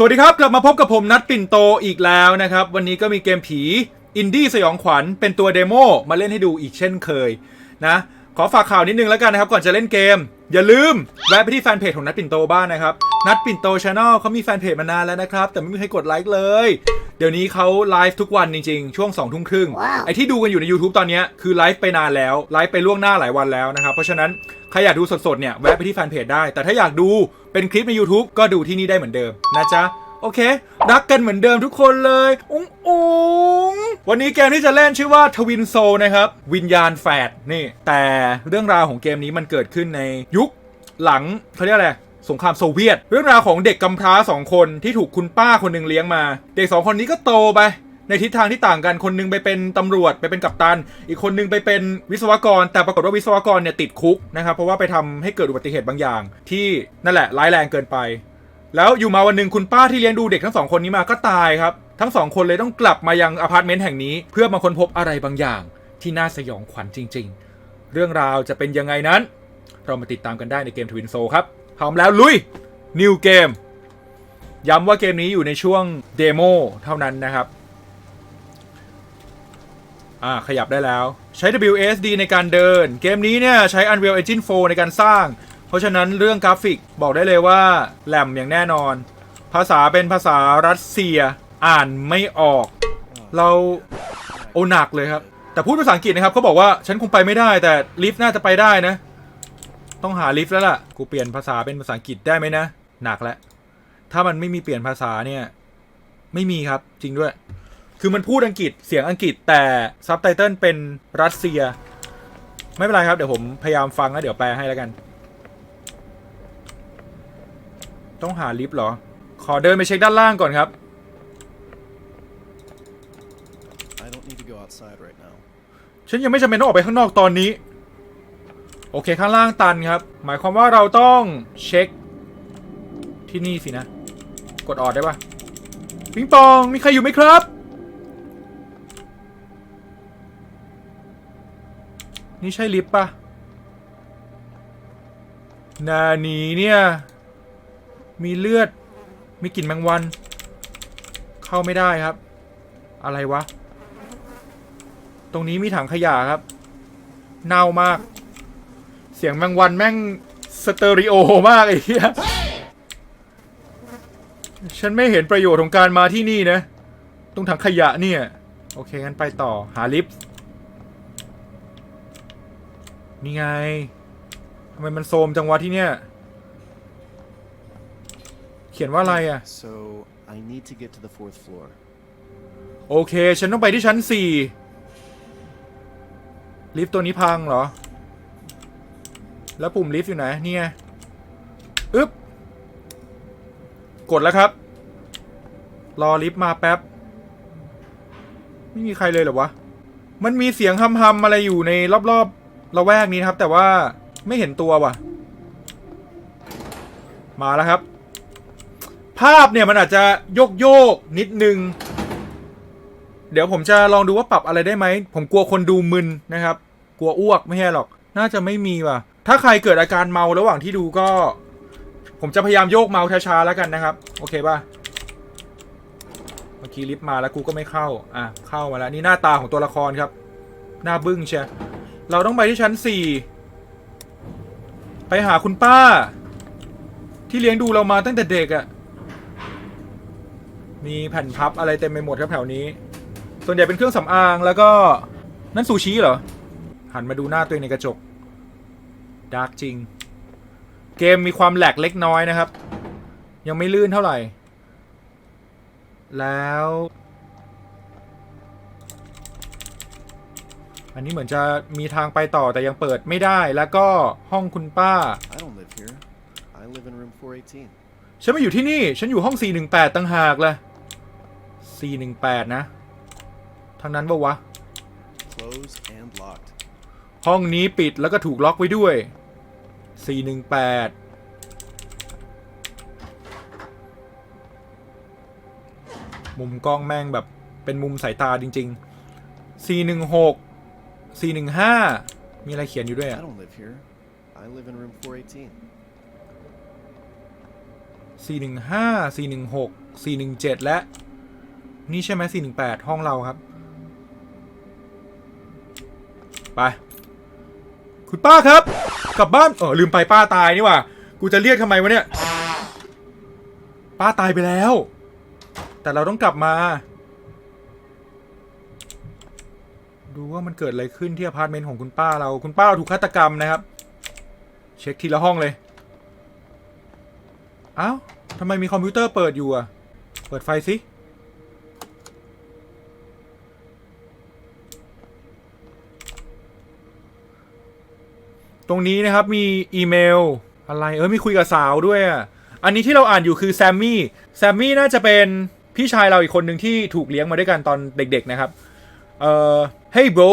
สวัสดีครับ กลับมาพบกับผมนัดปิ่นโตอีกแล้วนะครับ วันนี้ก็มีเกมผี อินดี้สยองขวัญเป็นตัวเดโมมาเล่นให้ดูอีกเช่นเคยนะ ขอฝากข่าวนิดนึงแล้วกันนะครับ ก่อนจะเล่นเกม อย่าลืม แวะไปที่แฟนเพจของนัดปิ่นโตบ้างนะครับ นัดปิ่นโตชาแนลเขามีแฟนเพจมานานแล้วนะครับ แต่ไม่มีใครกดไลค์เลย เดี๋ยวนี้เขาไลฟ์ทุกวันจริงๆ ช่วง2องทุ่มครึ่งว้าวไอที่ดูกันอยู่ใน YouTube ตอนเนี้ยคือไลฟ์ไปนานแล้วไลฟ์ไปล่วงหน้าหลายวันแล้วนะครับเพราะฉะนั้นใครอยากดูสดๆเนี่ยแวะไปที่แฟนเพจได้ แต่ถ้าอยากดู เป็นคลิปใน YouTube ก็ดูที่นี่ได้เหมือนเดิมนะจ๊ะ โอเค รักกันเหมือนเดิมทุกคนเลยอุ้งอุงวันนี้เกมที่จะเล่นชื่อว่าทวินโซนะครับ วิญญาณแฝดนี่ แต่เรื่องราวของเกมนี้มันเกิดขึ้นในยุคหลังเขาเรียกอะไรสงครามโซเวียต เรื่องราวของเด็กกำพร้าสองคนที่ถูกคุณป้าคนหนึ่งเลี้ยงมา เด็กสองคนนี้ก็โตไป ในทิศทางที่ต่างกันคนหนึงไปเป็นตำรวจไปเป็นกัปตัน อีกคนหนึงไปเป็นวิศวกร แต่ปรากฏว่าวิศวกรเนี่ยติดคุกนะครับเพราะว่าไปทำให้เกิดอุบัติเหตุบางอย่าง ที่นั่นแหละร้ายแรงเกินไป แล้วอยู่มาวันหนึ่งคุณป้าที่เลี้ยงดูเด็กทั้งสองคนนี้มาก็ตายครับทั้งสองคนเลยต้องกลับมายังอพาร์ตเมนต์แห่งนี้ เพื่อมาค้นพบอะไรบางอย่างที่น่าสยองขวัญจริง ๆ เรื่องราวจะเป็นยังไงนั้น เรามาติดตามกันได้ในเกมทวินโซครับพร้อมแล้วลุย New Game ย้ำว่าเกมนี้อยู่ในช่วงเดโมเท่านั้นนะครับ อ่าขยับได้แล้วใช้ WSD ในการเดิน เกมนี้เนี่ยใช้ Unreal Engine 4 ในการสร้าง เพราะฉะนั้นเรื่องกราฟิกบอกได้เลยว่าแหลมอย่างแน่นอน ภาษาเป็นภาษารัสเซียอ่านไม่ออก เราโอหนักเลยครับ แต่พูดภาษาอังกฤษนะครับเขาบอกว่าฉันคงไปไม่ได้แต่ลิฟต์น่าจะไปได้นะ ต้องหาลิฟต์แล้วล่ะ กูเปลี่ยนภาษาเป็นภาษาอังกฤษได้ไหมนะหนักแล้วถ้ามันไม่มีเปลี่ยนภาษาเนี่ย ไม่มีครับจริงด้วย คือมันพูดอังกฤษเสียงอังกฤษแต่ซับไตเติลเป็นรัสเซีย ไม่เป็นไรครับ เดี๋ยวผมพยายามฟังแล้วเดี๋ยวแปลให้แล้วกัน ต้องหาลิฟต์เหรอ ขอเดินไปเช็คด้านล่างก่อนครับ I don't need to go outside right now. ฉันยังไม่จำเป็นต้องออกไปข้างนอกตอนนี้ โอเคข้างล่างตันครับ หมายความว่าเราต้องเช็คที่นี่สินะ กดออดได้ปะปิงปองมีใครอยู่ไหมครับ นี่ใช่ลิฟต์ปะนานีเนี่ย มีเลือด มีกลิ่นแมงวัน เข้าไม่ได้ครับ อะไรวะ ตรงนี้มีถังขยะครับ เน่ามาก เสียงแมงวันแม่งสเตอริโอมากไอ้เหี้ย ฉันไม่เห็นประโยชน์ของการมาที่นี่นะ ตรงถังขยะเนี่ย โอเคงั้นไปต่อหาลิฟต์ นี่ไงทำไมมันโซมจังวะที่เนี่ย เขียนว่าอะไรอะ So I need to get to the fourth floor. โอเค ฉันต้องไปที่ชั้นสี่ลิฟต์ตัวนี้พังเหรอ แล้วปุ่มลิฟต์อยู่ไหน นี่ไงอึ๊บ กดแล้วครับ รอลิฟต์มาแป๊บ ไม่มีใครเลยเหรอวะ มันมีเสียงฮัมๆอะไรอยู่ในรอบๆ ระแวกนี้นะครับ แต่ว่าไม่เห็นตัวว่ะ มาแล้วครับ ภาพเนี่ยมันอาจจะโยกโยกนิดนึง เดี๋ยวผมจะลองดูว่าปรับอะไรได้ไหม ผมกลัวคนดูมึนนะครับ กลัวอ้วกไม่ใช่หรอก น่าจะไม่มีว่ะ ถ้าใครเกิดอาการเมาระหว่างที่ดูก็ ผมจะพยายามโยกเมาช้าๆแล้วกันนะครับ โอเคป่ะเมื่อกี้ลิฟต์มาแล้วกูก็ไม่เข้า อะ เข้ามาแล้ว นี่หน้าตาของตัวละครครับ หน้าบึ้งเชีย เราต้องไปที่ชั้นสี่ไปหาคุณป้า ที่เลี้ยงดูเรามาตั้งแต่เด็กอะ่ะ มีแผ่นพับอะไรเต็มไปหมดครับแถวนี้ ส่วนใหญ่เป็นเครื่องสำอางแล้วก็นั่นซูชิเหรอ หันมาดูหน้าตัวเองในกระจกดาร์กจริง เกมมีความแหลกเล็กน้อยนะครับ ยังไม่ลื่นเท่าไหร่ แล้ว อันนี้เหมือนจะมีทางไปต่อแต่ยังเปิดไม่ได้แล้วก็ห้องคุณป้า I don't live here. I live in room 418. ฉันไม่อยู่ที่นี่ ฉันอยู่ห้อง 418ตั้งหากเลย418 นะทางนั้นปะวะ Closed and locked. ห้องนี้ปิดแล้วก็ถูกล็อกไว้ด้วย 418 มุมกล้องแม่งแบบเป็นมุมสายตาจริง ๆ 416 415มีอะไรเขียนอยู่ด้วย I อะ don't live here. I live in room 418. 415 416 417และ นี่ใช่ไหม418ห้องเราครับ ไป คุณป้าครับ กลับบ้านเออลืมไปป้าตายนี่หว่า กูจะเรียกทำไมวะเนี่ย ป้าตายไปแล้ว แต่เราต้องกลับมา ดูว่ามันเกิดอะไรขึ้นที่อพาร์ตเมนต์ของคุณป้าเราคุณป้าเราถูกฆาตกรรมนะครับ เช็คทีละห้องเลยเอ้าทำไมมีคอมพิวเตอร์เปิดอยู่อะ เปิดไฟสิตรงนี้นะครับมีอีเมลอะไรเออมีคุยกับสาวด้วยอะอันนี้ที่เราอ่านอยู่คือแซมมี่แซมมี่น่าจะเป็นพี่ชายเราอีกคนหนึ่งที่ถูกเลี้ยงมาด้วยกันตอนเด็ก ๆนะครับ เอ่อ ฮ้ย bro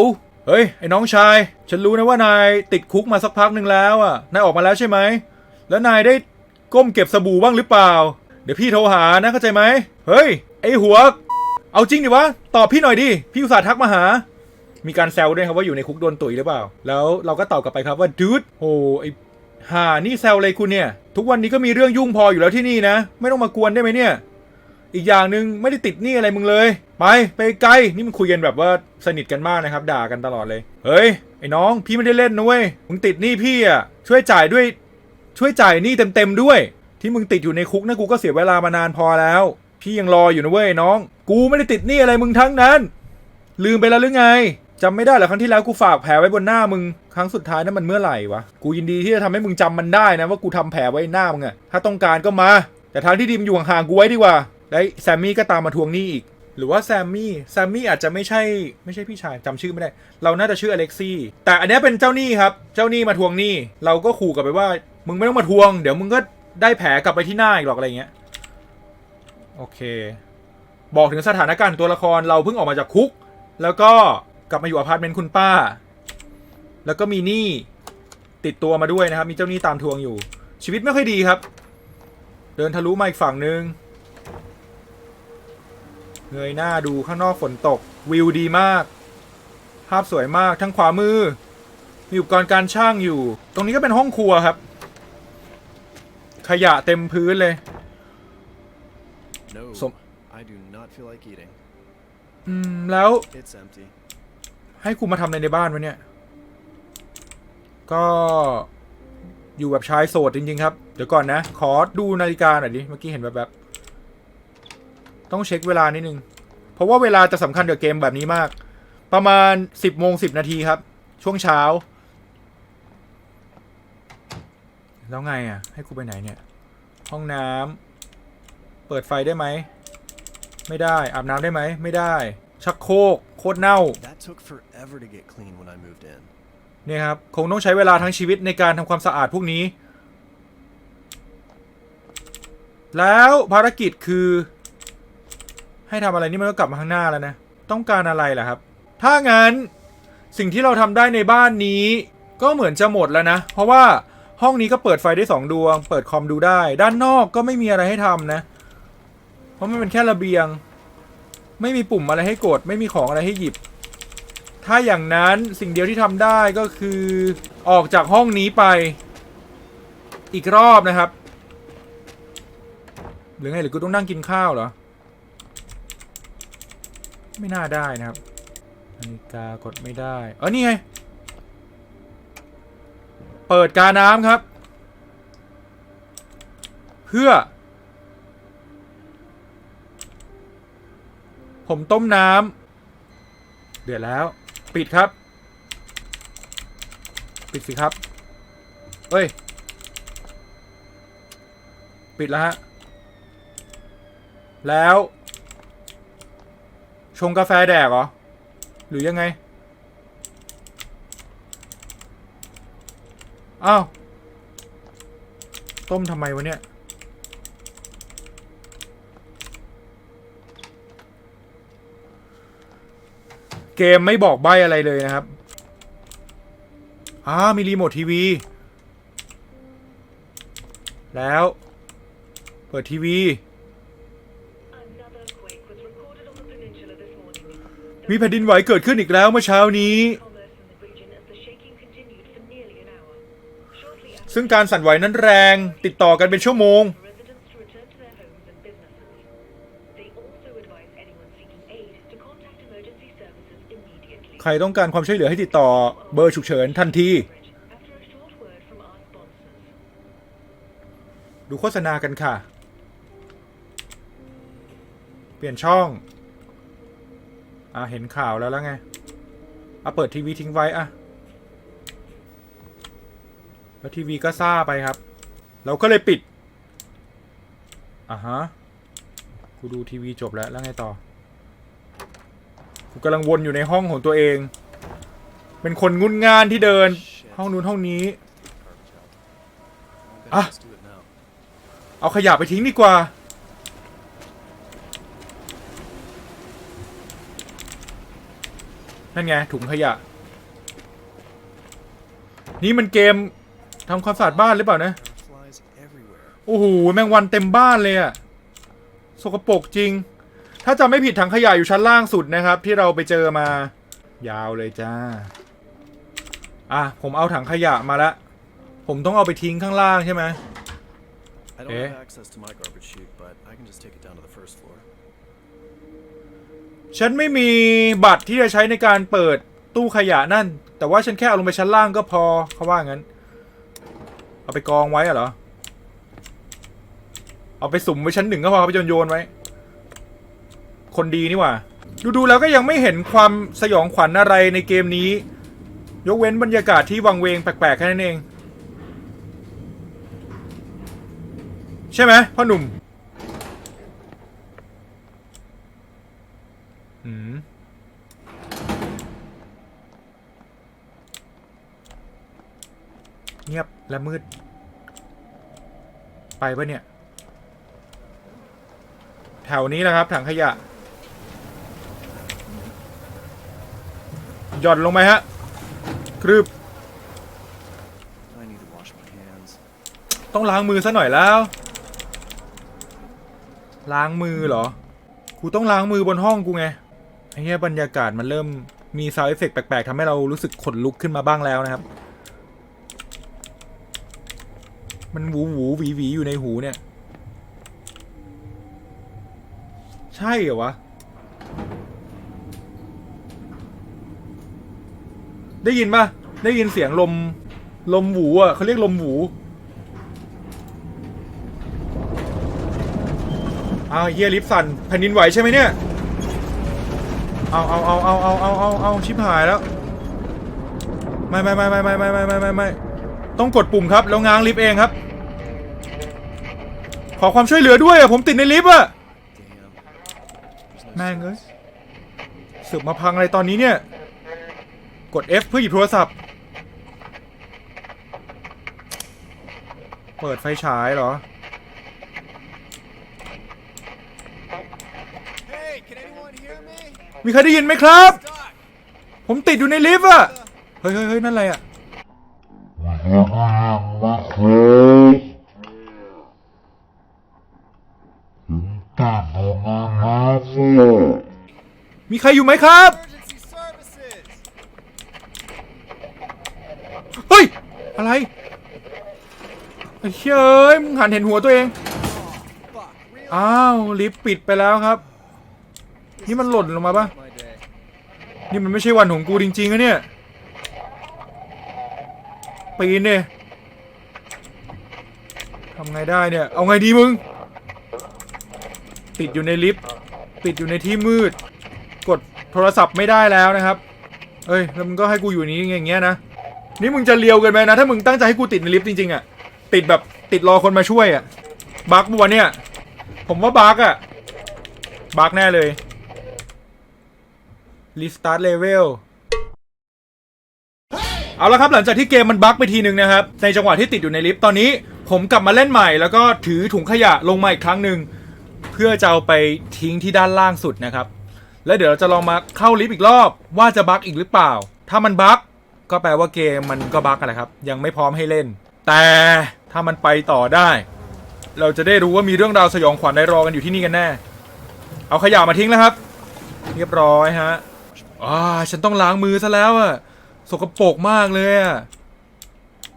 เฮ้ย ไอ้น้องชาย ฉันรู้นะว่านายติดคุกมาสักพักหนึ่งแล้วอะ นายออกมาแล้วใช่ไหม แล้วนายได้ก้มเก็บสบู่บ้างหรือเปล่า เดี๋ยวพี่โทรหานะเข้าใจไหม เฮ้ย ไอ้หัว เอาจริงดิวะ ตอบพี่หน่อยดิ พี่อุตส่าห์ทักมาหา มีการแซวด้วยครับว่าอยู่ในคุกโดนตุ๋ยหรือเปล่า แล้วเราก็ตอบกลับไปครับว่าดูดโอ้ไอห่านี่แซวอะไรคุณเนี่ย ทุกวันนี้ก็มีเรื่องยุ่งพออยู่แล้วที่นี่นะ ไม่ต้องมากวนได้ไหมเนี่ย อีกอย่างหนึ่งไม่ได้ติดหนี้อะไรมึงเลย ไปไปไกลนี่มันคุยกันแบบว่าสนิทกันมากนะครับ ด่ากันตลอดเลย เฮ้ยไอ้น้องพี่ไม่ได้เล่นนะเว้ยมึงติดหนี้พี่อะช่วยจ่ายด้วย ช่วยจ่ายหนี้เต็มๆด้วย ที่มึงติดอยู่ในคุกนะกูก็เสียเวลามานานพอแล้ว พี่ยังรออยู่นะเว้ยน้อง กูไม่ได้ติดหนี้อะไรมึงทั้งนั้น ลืมไปแล้วหรือไงจำไม่ได้เหรอครั้งที่แล้วกูฝากแผลไว้บนหน้ามึงครั้งสุดท้ายนั้นมันเมื่อไหร่วะกูยินดีที่จะทำให้มึงจำมันได้นะว่ากูทำแผลไว้หน้ามึงอะถ้าต้องการก็มา แต่ทางที่ดีมนอยู่ห่างๆกูไว้ดีกว่า แล้วแซมมี่ก็ตามมาทวงหนี้อีก หรือว่าแซมมี่แซมมี่อาจจะไม่ใช่ไม่ใช่พี่ชายจำชื่อไม่ได้ เราน่าจะชื่ออเล็กซี่แต่อันนี้เป็นเจ้าหนี้ครับ เจ้าหนี้มาทวงหนี้ เราก็ขู่กลับไปว่า มึงไม่ต้องมาทวง เดี๋ยวมึงก็ได้แผลกลับไปที่หน้าอีกหรอกอะไรเงี้ยโอเค บอกถึงสถานการณ์ของตัวละครเราเพิ่งออกมาจากคุก แล้วก็กลับมาอยู่อพาร์ตเมนต์คุณป้า แล้วก็มีหนี้ติดตัวมาด้วยนะครับ มีเจ้าหนี้ตามทวงอยู่ ชีวิตไม่ค่อยดีครับ เดินทะลุมาอีกฝั่งหนึ่ง เงยหน้าดูข้างนอกฝนตก วิวดีมาก ภาพสวยมากทั้งขวามือ มีอุปกรณ์การช่างอยู่ ตรงนี้ก็เป็นห้องครัวครับ ขยะเต็มพื้นเลย No, So- I do not feel like eating. อืมแล้ว It's empty. ให้กูมาทำอะไรในบ้านวะเนี่ย ก็อยู่แบบชายโสดจริง ๆ ครับ เดี๋ยวก่อนนะ ขอดูนาฬิกาหน่อยดิ เมื่อกี้เห็นแบบแบบๆ ต้องเช็คเวลานิดนึง เพราะว่าเวลาจะสำคัญกับเกมแบบนี้มาก ประมาณ 10โมง10 นาทีครับ ช่วงเช้า แล้วไงอะ ให้กูไปไหนเนี่ย ห้องน้ำเปิดไฟได้ไหม ไม่ได้ อาบน้ำได้ไหม ไม่ได้ ชักโครกโคตรเน่า That took forever to get clean when I moved in. เนี่ยครับ คงต้องใช้เวลาทั้งชีวิตในการทำความสะอาดพวกนี้ แล้วภารกิจคือ ให้ทำอะไรนี่มันก็กลับมาข้างหน้าแล้วนะ ต้องการอะไรล่ะครับ ถ้างั้นสิ่งที่เราทำได้ในบ้านนี้ ก็เหมือนจะหมดแล้วนะ เพราะว่าห้องนี้ก็เปิดไฟได้สองดวง เปิดคอมดูได้ ด้านนอกก็ไม่มีอะไรให้ทำนะ เพราะมันเป็นแค่ระเบียง ไม่มีปุ่มอะไรให้กด ไม่มีของอะไรให้หยิบ ถ้าอย่างนั้นสิ่งเดียวที่ทำได้ก็คือออกจากห้องนี้ไป อีกรอบนะครับ หรือไงหรือกูต้องนั่งกินข้าวเหรอ ไม่น่าได้นะครับนาฬิกากดไม่ได้เออนี่ไง เปิดกาน้ำครับ เพื่อ ผมต้มน้ำเดือดแล้ว ปิดครับ ปิดสิครับ เอ้ย ปิดแล้วฮะ แล้ว ชงกาแฟแดกเหรอ หรือยังไง อ้าว ต้มทำไมวะเนี่ยเกมไม่บอกใบอะไรเลยนะครับ อ่า มีรีโมททีวี แล้ว เปิดทีวี มีแผ่นดินไหวเกิดขึ้นอีกแล้วเมื่อเช้านี้ ซึ่งการสั่นไหวนั้นแรงติดต่อกันเป็นชั่วโมง ใครต้องการความช่วยเหลือให้ติดต่อเบอร์ฉุกเฉินทันที ดูโฆษณากันค่ะ เปลี่ยนช่อง อะ เห็นข่าวแล้วแล้วไง อะ เปิดทีวีทิ้งไว้ อะ แล้วทีวีก็ซ่าไปครับ เราก็เลยปิด อะฮะ กูดูทีวีจบแล้วแล้วไงต่อ กูกำลังวนอยู่ในห้องของตัวเอง เป็นคนงุนงานที่เดิน ห้องนู้นห้องนี้ Garbage out. Well, then Ah. let's do it now. เอาขยะไปทิ้งดีกว่า นั่นไงถุงขยะ นี่มันเกมทำความสะอาดบ้านหรือเปล่านะ There are flies everywhere. โอ้โหแมงวันเต็มบ้านเลยอะสกปรกจริง ถ้าจำไม่ผิดถังขยะอยู่ชั้นล่างสุดนะครับ ที่เราไปเจอมา ยาวเลยจ้า อะ ผมเอาถังขยะมาละ ผมต้องเอาไปทิ้งข้างล่างใช่ไหม I don't Eh? have access to my garbage chute, but I can just take it down to the first floor. ฉันไม่มีบัตรที่จะใช้ในการเปิดตู้ขยะนั่น แต่ว่าฉันแค่เอาลงไปชั้นล่างก็พอเขาว่างั้น เอาไปกองไว้อะเหรอ เอาไปสุ่มไว้ชั้นหนึ่งก็พอเอาไปโยนโยนๆไว้ คนดีนี่ว่า ดูๆแล้วก็ยังไม่เห็นความสยองขวัญอะไรในเกมนี้ ยกเว้นบรรยากาศที่วังเวงแปลกๆแค่นั้นเอง ใช่ไหมพ่อหนุ่ม อืมเงียบและมืด ไปปะเนี่ย แถวนี้แหละครับ ถังขยะ หย่อนลงไปฮะกรึบ I need to wash my hands. ต้องล้างมือซะหน่อยแล้ว ล้างมือเหรอ กูต้องล้างมือบนห้องกูไงไอ้ เนี้ยบรรยากาศมันเริ่มมีซาวด์เอฟเฟกต์แปลกๆทำให้เรารู้สึกขนลุกขึ้นมาบ้างแล้วนะครับ มันหวูหวูหวีหวีอยู่ในหูเนี่ย ใช่เหรอวะ ได้ยินปะได้ยินเสียงลม ลมหวูอะเขาเรียกลมหวูอ้าวเฮียลิฟสันแผ่นดินไหวใช่ไหมเนี่ย เอาเอาเอาเอาเอาเอาเอาเอาชิบหายแล้ว ไม่ไม่ไม่ไม่ไม่ไม่ไม่ไม่ไม่ไม่ต้องกดปุ่มครับ แล้วง้างลิฟต์เองครับ ขอความช่วยเหลือด้วยอะผมติดในลิฟต์อะแม่งเอ้ยสึกมาพังอะไรตอนนี้เนี่ย กด F เพื่อหยิบโทรศัพท์ เปิดไฟฉายเหรอ Hey, can anyone hear me? มีใครได้ยินไหมครับ ผมติดอยู่ในลิฟต์อะเฮ้ยเฮ้ยเฮ้ยนั่นอะไรอะมีใครอยู่ไหมครับ เฮ้ย อะไรไอ้เฮ้ยมึงหันเห็นหัวตัวเอง อ้าว ลิฟต์ปิดไปแล้วครับ นี่มันหล่นลงมาปะนี่มันไม่ใช่วันของกูจริงๆนะเนี่ยปีนเนี่ยทำไงได้เนี่ย เอาไงดีมึง ติดอยู่ในลิฟต์ ติดอยู่ในที่มืด กดโทรศัพท์ไม่ได้แล้วนะครับ เอ้ย แล้วมึงก็ให้กูอยู่นี้อย่างเงี้ยนะ นี่มึงจะเลียวกินไปนะ ถ้ามึงตั้งใจให้กูติดในลิฟต์จริงๆอะติดแบบติดรอคนมาช่วยอะบั๊กบัวเนี่ย ผมว่าบักอะบั๊กแน่เลย รีสตาร์ทเลเวลเอาละครับหลังจากที่เกมมันบั๊กไปทีนึงนะครับ ในจังหวะที่ติดอยู่ในลิฟต์ตอนนี้ผมกลับมาเล่นใหม่ แล้วก็ถือถุงขยะลงมาอีกครั้งหนึ่งเพื่อจะเอาไปทิ้งที่ด้านล่างสุดนะครับ แล้วเดี๋ยวเราจะลองมาเข้าลิฟต์อีกรอบว่าจะบั๊กอีกหรือเปล่า ถ้ามันบั๊กก็แปลว่าเกมมันก็บั๊กอะไรครับ ยังไม่พร้อมให้เล่น แต่ถ้ามันไปต่อได้ เราจะได้รู้ว่ามีเรื่องราวสยองขวัญได้รอกันอยู่ที่นี่กันแน่ เอาขยะมาทิ้งแล้วครับ เรียบร้อยฮะ อ่าฉันต้องล้างมือซะแล้วอะสกปรกมากเลยอะ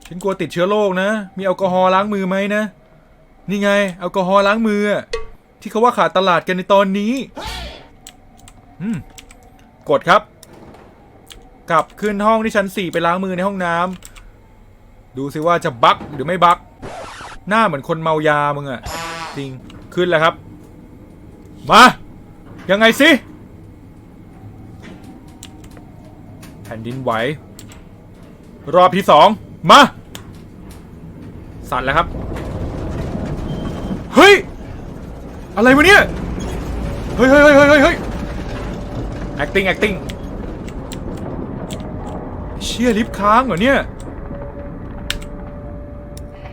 ฉันกลัวติดเชื้อโรคนะ มีแอลกอฮอล์ล้างมือไหมนะ นี่ไงแอลกอฮอล์ล้างมือที่เขาว่าขาดตลาดกันในตอนนี้อืมกดครับ กลับขึ้นห้องที่ชั้น4ไปล้างมือในห้องน้ำดูสิว่าจะบั๊กหรือไม่บั๊กหน้าเหมือนคนเมายามึงอะจริงขึ้นแล้วครับ มา ยังไงสิ แผ่นดินไหว รอบที่สองมา สั่นแล้วครับ เฮ้ย อะไรวะเนี่ยเฮ้ยเฮ้ยเฮ้ยเฮ้ยเฮ้ย acting acting เชี่ยลิฟต์ค้างเหรอเนี่ย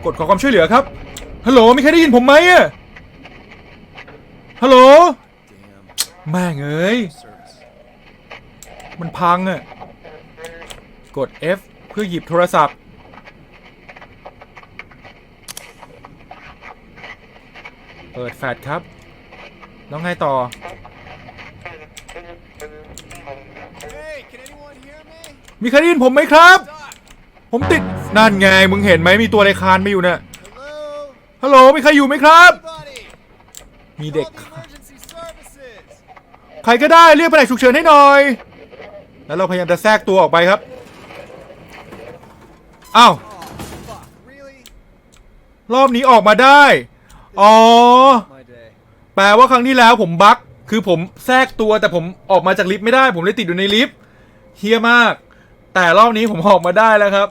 กดขอความช่วยเหลือครับ ฮัลโหลมีใครได้ยินผมไหมอะฮัลโหล แม่งเอ้ย มันพังอะ กด F เพื่อหยิบโทรศัพท์ เปิดแฟลชครับ แล้วไงต่อ Hey, can anyone hear me? มีใครได้ยินผมไหมครับ Doc, ผมติด นั่นไง มึงเห็นไหมมีตัวอะไรคานมาอยู่เนี่ย hello? ฮัลโหล มีใครอยู่ไหมครับ Buddy, มีเด็ก call the emergency services. ใครก็ได้เรียกแผนกฉุกเฉินให้หน่อย แล้วเราพยายามจะแทรกตัวออกไปครับ อ้าว รอบนี้ออกมาได้ อ๋อ แปลว่าครั้งที่แล้วผมบั๊กคือผมแทรกตัวแต่ผมออกมาจากลิฟต์ไม่ได้ ผมเลยติดอยู่ในลิฟต์เฮี้ยมาก แต่รอบนี้ผมออกมาได้แล้วครับ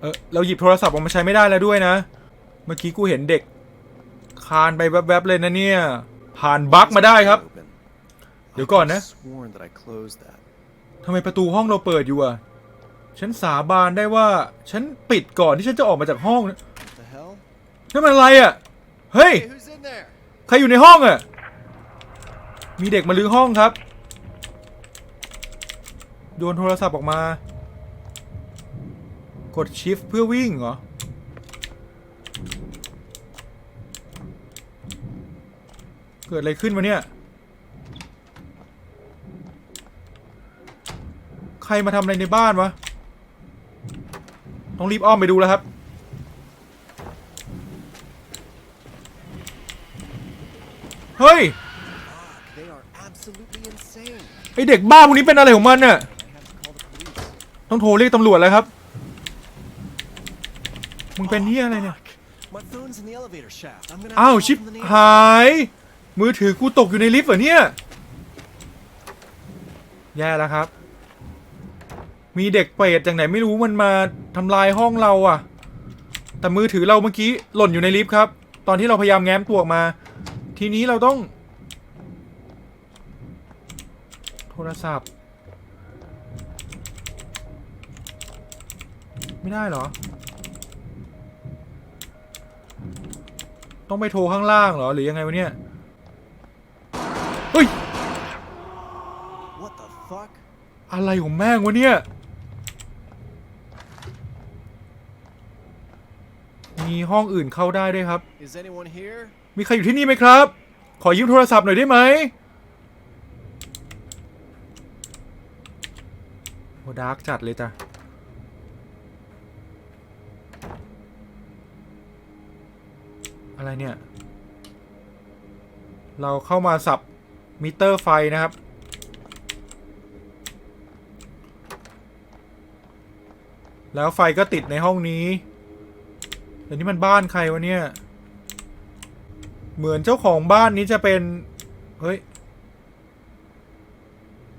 เออเราหยิบโทรศัพท์ออกมาใช้ไม่ได้แล้วด้วยนะ เมื่อกี้กูเห็นเด็ก คานไปแวบๆเลยนะเนี่ย ผ่านบั๊กมาได้ครับ เดี๋ยวก่อนนะทำไมประตูห้องเราเปิดอยู่อะ ฉันสาบานได้ว่า ฉันปิดก่อนที่ฉันจะออกมาจากห้องนะ What the hell? นั่นมันอะไรอะ เฮ้ย Hey, who's in there? ใครอยู่ในห้องอะ มีเด็กมาลื้อห้องครับ โยนโทรศัพท์ออกมา กดชิฟเพื่อวิ่งเหรอ เกิดอะไรขึ้นวะเนี่ย ใครมาทำอะไรในบ้านวะ ต้องรีบอ้อมไปดูแล้วครับ เฮ้ย ไอเด็กบ้าพวกนี้เป็นอะไรของมันเนี่ยต้องโทรเรียกตำรวจแล้วครับ มึงเป็นเหียอะไรเนี่ย อ้าวชิปหาย มือถือกูตกอยู่ในลิฟต์เหรอเนี่ย แย่แล้วครับ มีเด็กเปรตจากไหนไม่รู้มันมาทำลายห้องเราอะแต่มือถือเราเมื่อกี้หล่นอยู่ในลิฟต์ครับ ตอนที่เราพยายามแง้มตัวออกมา ทีนี้เราต้อง โทรศัพท์ ไม่ได้เหรอ ต้องไปโทรข้างล่างเหรอ หรือยังไงวะเนี่ย เฮ้ย What the fuck? อะไรของแม่งวะเนี่ย มีห้องอื่นเข้าได้ด้วยครับ Is anyone here? มีใครอยู่ที่นี่ไหมครับ ขอยืมโทรศัพท์หน่อยได้ไหมโหดาร์กจัดเลยจ้ะอะไรเนี่ย เราเข้ามาสับมิเตอร์ไฟนะครับ แล้วไฟก็ติดในห้องนี้ แต่นี่มันบ้านใครวะเนี่ย เหมือนเจ้าของบ้านนี้จะเป็น เฮ้ย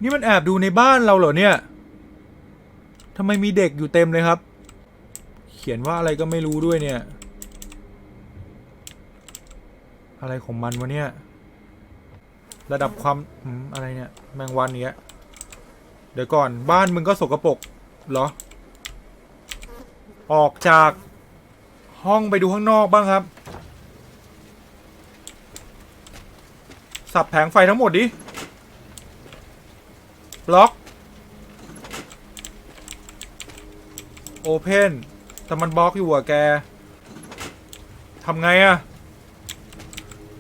นี่มันแอบดูในบ้านเราเหรอเนี่ยทำไมมีเด็กอยู่เต็มเลยครับ เขียนว่าอะไรก็ไม่รู้ด้วยเนี่ย อะไรของมันวะเนี่ย ระดับความอะไรเนี่ย แมงวันเนี้ย เดี๋ยวก่อนบ้านมึงก็สกรปรกเหรอ ออกจาก ห้องไปดูข้างนอกบ้างครับ สับแผงไฟทั้งหมดดิบล็อกโอเพนแต่มันบล็อกอยู่อะแกทำไงอะ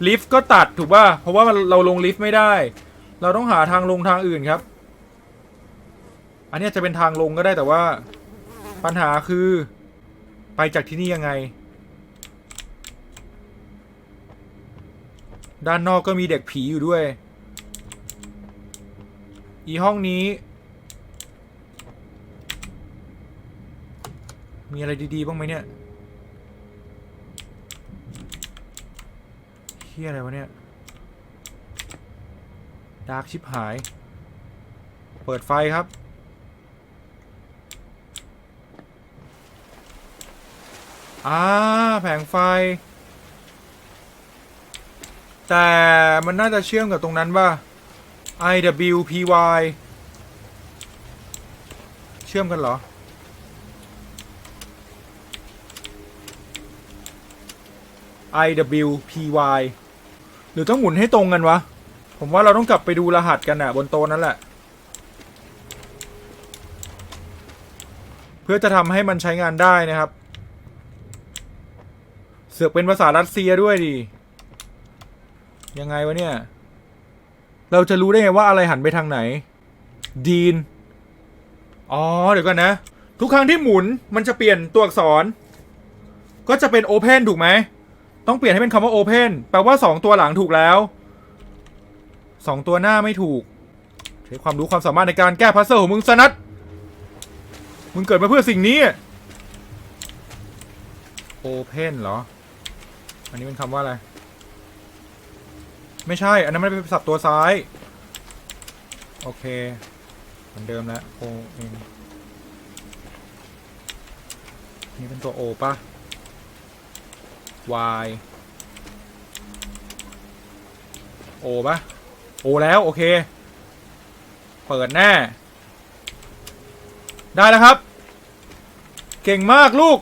ลิฟต์ก็ตัดถูกป่ะ เพราะว่าเราลงลิฟต์ไม่ได้ เราต้องหาทางลงทางอื่นครับ อันนี้จะเป็นทางลงก็ได้แต่ว่า ปัญหาคือ ไปจากที่นี่ยังไง ด้านนอกก็มีเด็กผีอยู่ด้วย อีห้องนี้ มีอะไรดี ๆ บ้างไหมเนี่ยเฮียอะไรวะเนี่ย ดาร์กชิปหาย เปิดไฟครับ อ่าแผงไฟ แต่มันน่าจะเชื่อมกับตรงนั้นป่ะ IWPY เชื่อมกันเหรอ IWPY หรือต้องหมุนให้ตรงกันวะ ผมว่าเราต้องกลับไปดูรหัสกันอะบนโต๊ะนั่นแหละ เพื่อจะทำให้มันใช้งานได้นะครับ สือกเป็นภาษารัสเซียด้วยดิยังไงวะเนี่ย เราจะรู้ได้ไงว่าอะไรหันไปทางไหน ดีน อ๋อ เดี๋ยวก่อนนะ ทุกครั้งที่หมุนมันจะเปลี่ยนตัวอักษร ก็จะเป็น Open ถูกไหม ต้องเปลี่ยนให้เป็นคำว่า Open แปลว่า 2 ตัวหลังถูกแล้ว 2 ตัวหน้าไม่ถูก ใช้ความรู้ความสามารถในการแก้พัซเซิลของมึงสนัดมึงเกิดมาเพื่อสิ่งนี้ Open เหรอ อันนี้เป็นคำว่าอะไร ไม่ใช่ อันนั้นมันเป็นศัพท์ตัวซ้าย โอเค เหมือนเดิมแล้ว O N นี่เป็นตัว O ป่ะ Y O ป่ะ O แล้วโอเค เปิดแน่ ได้แล้วครับ เก่งมากลูก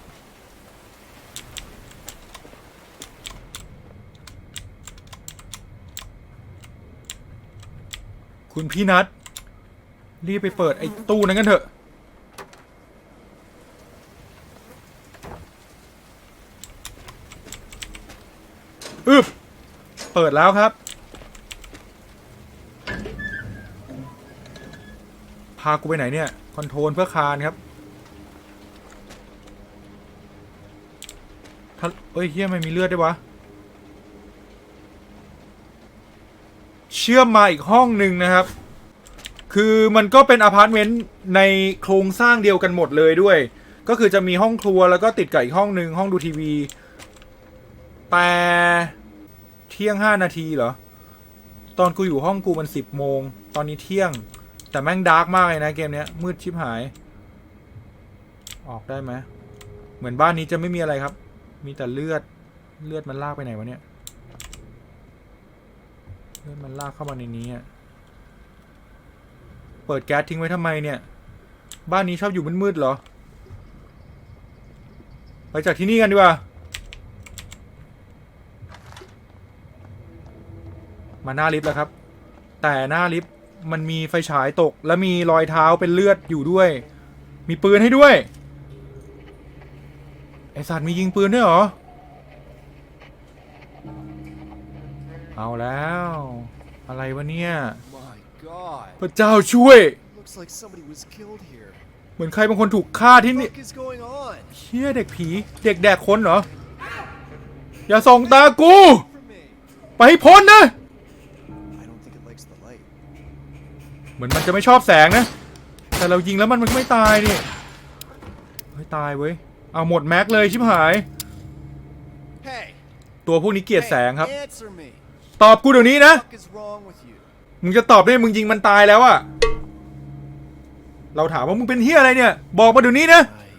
คุณพี่นัทรีบไปเปิดไอ้ตู้นั้นกันเถอะ อึบเปิดแล้วครับ พากูไปไหนเนี่ย คอนโทรลเพื่อคานครับถ้าเอ้ยเฮียไม่มีเลือดด้วยวะ ชื่อมมาอีกห้องหนึ่งนะครับ คือมันก็เป็นอพาร์ตเมนต์ในโครงสร้างเดียวกันหมดเลยด้วย ก็คือจะมีห้องครัวแล้วก็ติดกับอีกห้องหนึ่งห้องดูทีวี แต่เที่ยงห้านาทีเหรอ ตอนกูอยู่ห้องกูมันสิบโมง ตอนนี้เที่ยง แต่แม่งดาร์กมากเลยนะเกมเนี้ย มืดชิบหาย ออกได้ไหม เหมือนบ้านนี้จะไม่มีอะไรครับ มีแต่เลือด เลือดมันลากไปไหนวะเนี่ย มันลากเข้ามาในนี้อะเปิดแก๊สทิ้งไว้ทำไมเนี่ย บ้านนี้ชอบอยู่มืดๆเหรอ ไปจากที่นี่กันดีกว่า มาหน้าลิฟต์แล้วครับ แต่หน้าลิฟต์มันมีไฟฉายตก และมีรอยเท้าเป็นเลือดอยู่ด้วย มีปืนให้ด้วย ไอสัตว์มียิงปืนด้วยเหรอ อะไรวะเนี่ย My God. พระเจ้าช่วย Looks like somebody was killed here. เหมือนใครบางคนถูกฆ่าที่ What นี่ the fuck is going on? เชี่ยเด็กผี เด็กแดกคนเหรอ อย่าส่องตากู For me. ไปให้พ้นนะ I don't think it likes the light. เหมือนมันจะไม่ชอบแสงนะ แต่เรายิงแล้วมันมันไม่ตายนี่เฮ้ยตายเว้ย เอาหมดแม็กเลยชิบหาย Hey. ตัวพวกนี้เกลียดแสงครับ Hey, answer me. ตอบกูเดี๋ยวนี้นะ What the fuck is wrong with you? มึงจะตอบได้มึงยิงมันตายแล้วอะเราถามว่ามึงเป็นเฮียอะไรเนี่ย บอกมาเดี๋ยวนี้นะ I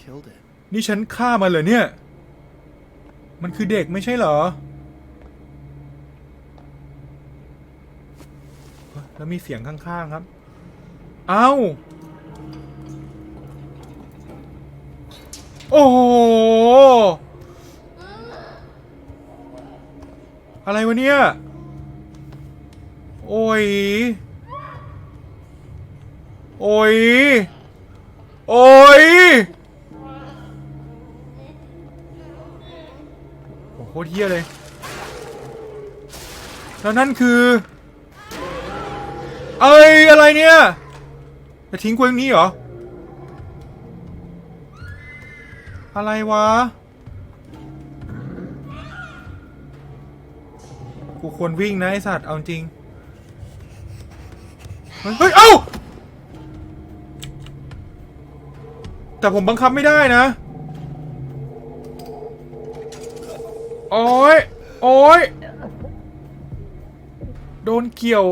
killed it. นี่ฉันฆ่ามันเหรอเนี่ย มันคือเด็กไม่ใช่เหรอ แล้วมีเสียงข้างๆครับ เอ้า โอ้โห อะไรวะเนี่ย โอ้ย โอ้ย โอ้ย โอ้โหโคตรเฮี้ยเลย แล้วนั่นคือ เอ้ย อะไรเนี่ย จะทิ้งกูอย่างนี้เหรอ อะไรวะ กูควรวิ่งนะไอสัตว์เอาจริง เฮ้ยเฮ้ยเอ้า แต่ผมบังคับไม่ได้นะ โอ้ย โอ้ย โดนเกี่ยว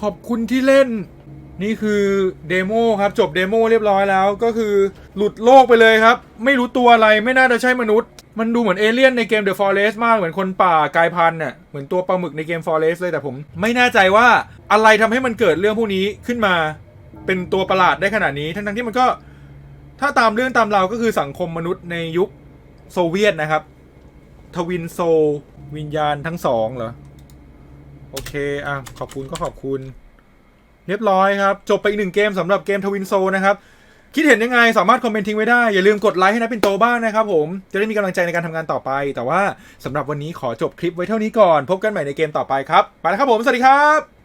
ขอบคุณที่เล่น นี่คือเดโมครับ จบเดโมเรียบร้อยแล้ว ก็คือหลุดโลกไปเลยครับ ไม่รู้ตัวอะไรไม่น่าจะใช่มนุษย์ มันดูเหมือนเอเลี่ยนในเกม The Forest มากเหมือนคนป่ากายพันธุ์น่ะเหมือนตัวปลาหมึกในเกม Forest เลยแต่ผม ไม่แน่ใจว่าอะไรทำให้มันเกิดเรื่องพวกนี้ขึ้นมา เป็นตัวประหลาดได้ขนาดนี้ทั้งๆที่มันก็ ถ้าตามเรื่องตามเราก็คือสังคมมนุษย์ในยุคโซเวียตนะครับ ทวินโซวิญญาณทั้งสองเหรอ โอเคอะขอบคุณก็ขอบคุณ เรียบร้อยครับ จบไปอีกหนึ่งเกมสำหรับเกมทวินโซนะครับ คิดเห็นยังไงสามารถคอมเมนต์ทิ้งไว้ได้ อย่าลืมกดไลค์ให้นะเป็นโตบ้างนะครับผม จะได้มีกำลังใจในการทำงานต่อไป แต่ว่าสำหรับวันนี้ขอจบคลิปไว้เท่านี้ก่อน พบกันใหม่ในเกมต่อไปครับ ไปแล้วครับผม สวัสดีครับ